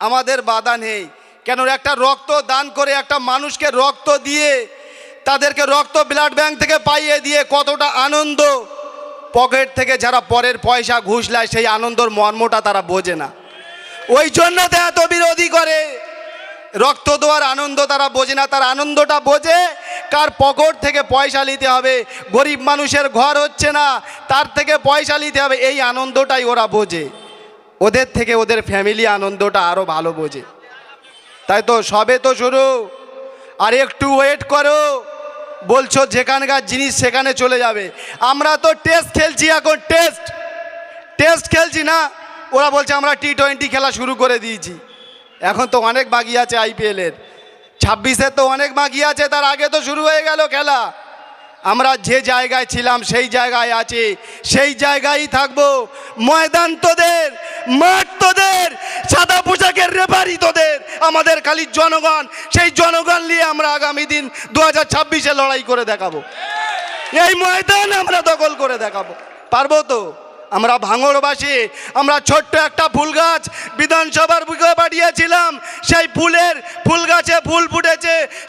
আমাদের বাধা নেই। কেন একটা রক্ত দান করে একটা মানুষকে রক্ত দিয়ে তাদেরকে রক্ত ব্লাড ব্যাংক থেকে পাইয়ে দিয়ে কতটা আনন্দ। পকেট থেকে যারা পরের পয়সা ঘুষ নেয়, সেই আনন্দর মর্মটা তারা বোঝে না। ওই জন্য তো এত বিরোধী করে। রক্ত দেওয়ার আনন্দ তারা বোঝে না। তার আনন্দটা বোঝে কার পকেট থেকে পয়সা নিতে হবে। গরিব মানুষের ঘর হচ্ছে না, তার থেকে পয়সা নিতে হবে। এই আনন্দটাই ওরা বোঝে। ওদের থেকে ওদের ফ্যামিলি আনন্দটা আরও ভালো বোঝে। তাই তো সবে তো শুরু। আর একটু ওয়েট করো। বলছো যেখানকার জিনিস সেখানে চলে যাবে। আমরা তো টেস্ট খেলছি এখন টেস্ট টেস্ট খেলছি না। ওরা বলছে আমরা টি টোয়েন্টি খেলা শুরু করে দিয়েছি। এখন তো অনেক বাকি আছে আইপিএলের ছাব্বিশের তো অনেক বাকি আছে, তার আগে তো শুরু হয়ে গেল খেলা। আমরা যে জায়গায় ছিলাম সেই জায়গায় আছি। সেই জায়গায় থাকব। ময়দান তোদের। মাঠ তোদের, সাদা পোশাকের রেফারি তোদের, আমাদের খালি জনগণ, সেই জনগণ নিয়ে আমরা আগামী দিন দু হাজার লড়াই করে দেখাবো। এই ময়দান আমরা দখল করে দেখাবো। পারব তো? আমরা ভাঙড়বাসী, আমরা ছোট্ট একটা ফুল গাছ বিধানসভার বুকে পাঠিয়েছিলাম, সেই ফুলের ফুল গাছে ফুল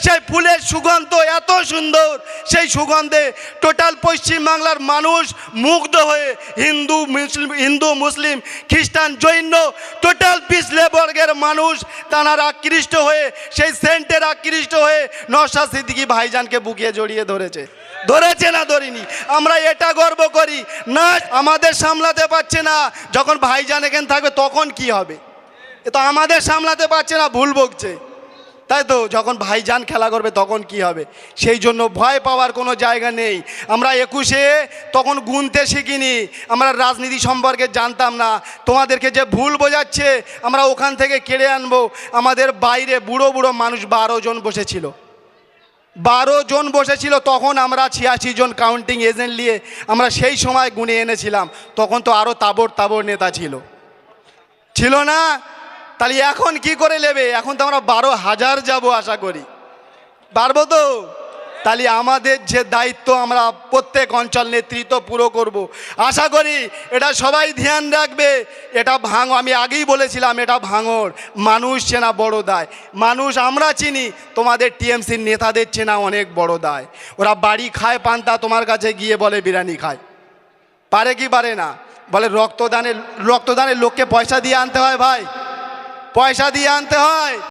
সেই ফুলের সুগন্ধ এত সুন্দর, সেই সুগন্ধে টোটাল পশ্চিমবাংলার মানুষ মুগ্ধ হয়ে হিন্দু, মুসলিম হিন্দু, মুসলিম, খ্রিস্টান, জৈন, টোটাল পিছলে বর্গের মানুষ তাঁরা আকৃষ্ট হয়ে, সেই সেন্টের আকৃষ্ট হয়ে নশা সিদ্দিকি ভাইজানকে বুকিয়ে জড়িয়ে ধরেছে। ধরেছে না ধরিনি। আমরা এটা গর্ব করি। না, আমাদের সামলাতে পারছে না। যখন ভাইজান এখানে থাকবে তখন কি হবে? এ তো আমাদের সামলাতে পারছে না, ভুল বকছে। তাই তো যখন ভাইজান খেলা করবে তখন কি হবে? সেই জন্য ভয় পাওয়ার কোনো জায়গা নেই। আমরা একুশে তখন গুনতে শিখিনি। আমরা রাজনীতি সম্পর্কে জানতাম না। তোমাদেরকে যে ভুল বোঝাচ্ছে, আমরা ওখান থেকে কেড়ে আনব। আমাদের বাইরে বুড়ো বুড়ো মানুষ বারো জন বসেছিল। বারো জন বসেছিল, তখন আমরা ছিয়াশি জন কাউন্টিং এজেন্ট নিয়ে আমরা সেই সময় গুনে এনেছিলাম। তখন তো আরও তাবড় তাবর নেতা ছিল। ছিল না? তাহলে এখন কি করে নেবে? এখন তো আমরা বারো হাজার যাব আশা করি। পারব তো? তাহলে আমাদের যে দায়িত্ব আমরা প্রত্যেক অঞ্চল নেতৃত্ব পুরো করব। আশা করি এটা সবাই ধ্যান রাখবে। এটা ভাঙ, আমি আগেই বলেছিলাম, এটা ভাঙর মানুষ চেনা বড় দায়। মানুষ আমরা চিনি, তোমাদের টিএমসির নেতাদের চেনা অনেক বড় দায়। ওরা বাড়ি খায় পান্তা, তোমার কাছে গিয়ে বলে বিরিয়ানি খায়। পারে কি পারে না? বলে রক্তদানের রক্তদানের লোককে পয়সা দিয়ে আনতে হয় ভাই। পয়সা দিয়ে আনতে হয়।